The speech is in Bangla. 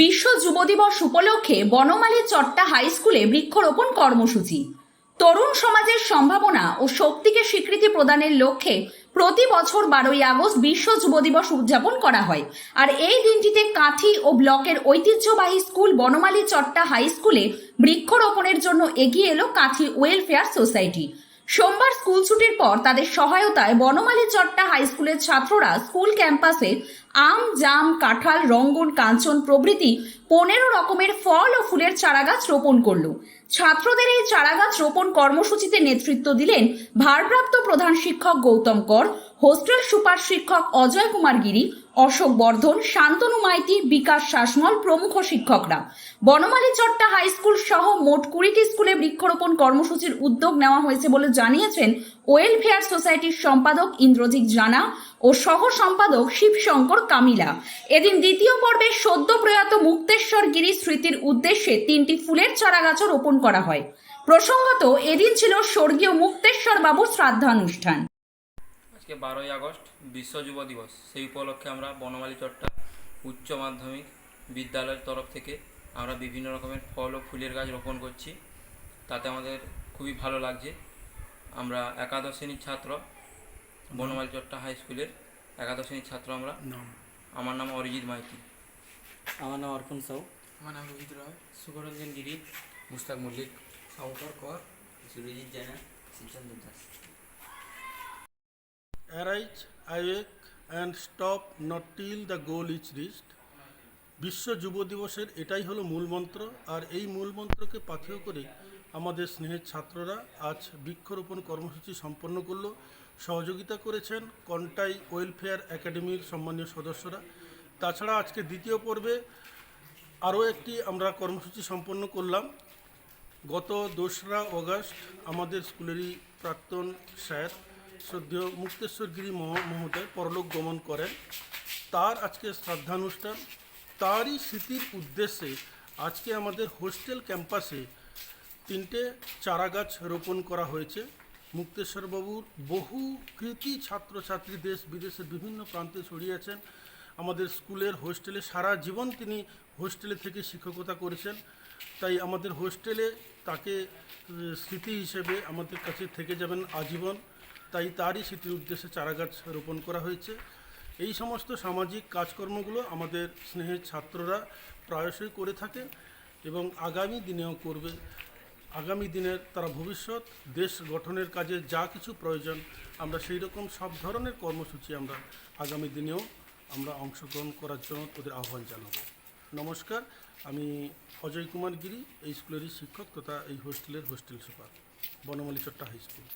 বিশ্ব যুব দিবস উপলক্ষে বনমালী চট্টা হাই স্কুলে বৃক্ষরোপণ কর্মসূচি। তরুণ সমাজের সম্ভাবনা ও শক্তিকে স্বীকৃতি প্রদানের লক্ষ্যে প্রতি বছর বারোই আগস্ট বিশ্ব যুব দিবস উদযাপন করা হয়। আর এই দিনটিতে কাঠি ও ব্লকের ঐতিহ্যবাহী স্কুল বনমালী চট্টা হাই স্কুলে বৃক্ষরোপণের জন্য এগিয়ে এলো কাঠি ওয়েলফেয়ার সোসাইটি। সোমবার স্কুল ছুটির পর তাদের সহায়তায় বনমালী চট্টা হাই স্কুলের ছাত্ররা স্কুল ক্যাম্পাসে আম, জাম, কাঁঠাল, রঙ্গন, কাঞ্চন প্রভৃতি পনেরো রকমের ফল ও ফুলের চারাগাছ রোপণ করল। ছাত্রদের এই চারাগাছ রোপণ কর্মসূচিতে নেতৃত্ব দিলেন ভারপ্রাপ্ত প্রধান শিক্ষক গৌতম কর, হোস্টেল সুপার শিক্ষক অজয় কুমার গিরি, অশোক বর্ধন, শান্তনু মাইতি, বিকাশ শাসমল প্রমুখ শিক্ষকরা। বনমালী চট্টা হাই স্কুল সহ মোট কুড়িটি স্কুলে বৃক্ষরোপণ কর্মসূচির উদ্যোগ নেওয়া হয়েছে বলে জানিয়েছেন ওয়েলফেয়ার সোসাইটির সম্পাদক ইন্দ্রজিৎ জানা ও সহ সম্পাদক শিবশঙ্কর কামিলা। এদিন দ্বিতীয় পর্বে সদ্য প্রয়াত মুক্তেশ্বর গিরি স্মৃতির উদ্দেশ্যে তিনটি ফুলের চারাগাছও রোপণ করা হয়। প্রসঙ্গত, এদিন ছিল স্বর্গীয় মুক্তেশ্বর বাবুর শ্রাদ্ধানুষ্ঠান। আজকে বারোই আগস্ট, বিশ্ব যুব দিবস। সেই উপলক্ষে আমরা বনমালী চট্টা উচ্চ মাধ্যমিক বিদ্যালয়ের তরফ থেকে আমরা বিভিন্ন রকমের ফল ও ফুলের গাছ রোপণ করছি। তাতে আমাদের খুবই ভালো লাগছে। আমরা একাদশ শ্রেণির ছাত্র। বনমালী চট্টা হাই স্কুলের একাদশ শ্রেণির ছাত্র আমরা। আমার নাম অরিজিৎ মাইতি। আমার নাম অর্পণ সাউ। আমার নাম রোহিত রয়। সুবরঞ্জন গিরি। Mustaq Mallick. Shankar Kar. Surajit Jana. Shibchandra Das. Arise, awake, and stop not till the goal is reached বিশ্ব যুব দিবসের এটাই হলো মূল মন্ত্র আর এই মূল মন্ত্রকে পাথেয় করে আমাদের স্নেহের ছাত্ররা আজ বৃক্ষরোপণ কর্মসূচি সম্পন্ন করল। সহযোগিতা করেছেন কন্টাই ওয়েলফেয়ার একাডেমির সম্মানীয় সদস্যরা। তাছাড়া আজকে দ্বিতীয় পর্বে আরও একটি আমরা কর্মসূচি সম্পন্ন করলাম। গত দোসরা অগস্ট আমাদের স্কুলেরই প্রাক্তন স্যার শ্রদ্ধেয় মুক্তেশ্বর গিরি মহ- মহোদয় পরলোক গমন করেন। তার আজকে শ্রদ্ধানুষ্ঠান। তারই স্মৃতির উদ্দেশ্যে আজকে আমাদের হোস্টেল ক্যাম্পাসে তিনটে চারাগাছ রোপণ করা হয়েছে। মুক্তেশ্বরবাবুর বহু কৃতি ছাত্রছাত্রী দেশ বিদেশের বিভিন্ন প্রান্তে ছড়িয়েছেন আমাদের স্কুলের হোস্টেলে সারা জীবন তিনি হোস্টেলে থেকে শিক্ষকতা করেছেন। তাই আমাদের হোস্টেলে তাকে স্মৃতি হিসেবে আমাদের কাছে থেকে যাবেন আজীবন। তাই তারই স্মৃতির উদ্দেশ্যে চারাগাছ রোপণ করা হয়েছে। এই সমস্ত সামাজিক কাজকর্মগুলো আমাদের স্নেহের ছাত্ররা প্রায়শই করে থাকে এবং আগামী দিনেও করবে। আগামী দিনের তারা ভবিষ্যৎ, দেশ গঠনের কাজে যা কিছু প্রয়োজন, আমরা সেই রকম সব ধরনের কর্মসূচি আমরা আগামী দিনেও আমরা অংশগ্রহণ করার জন্য ওদের আহ্বান জানাব। নমস্কার, আমি অজয় কুমার গিরি, এই স্কুলেরই শিক্ষক তথা এই হোস্টেলের hostel super, Banamali Chatta high school.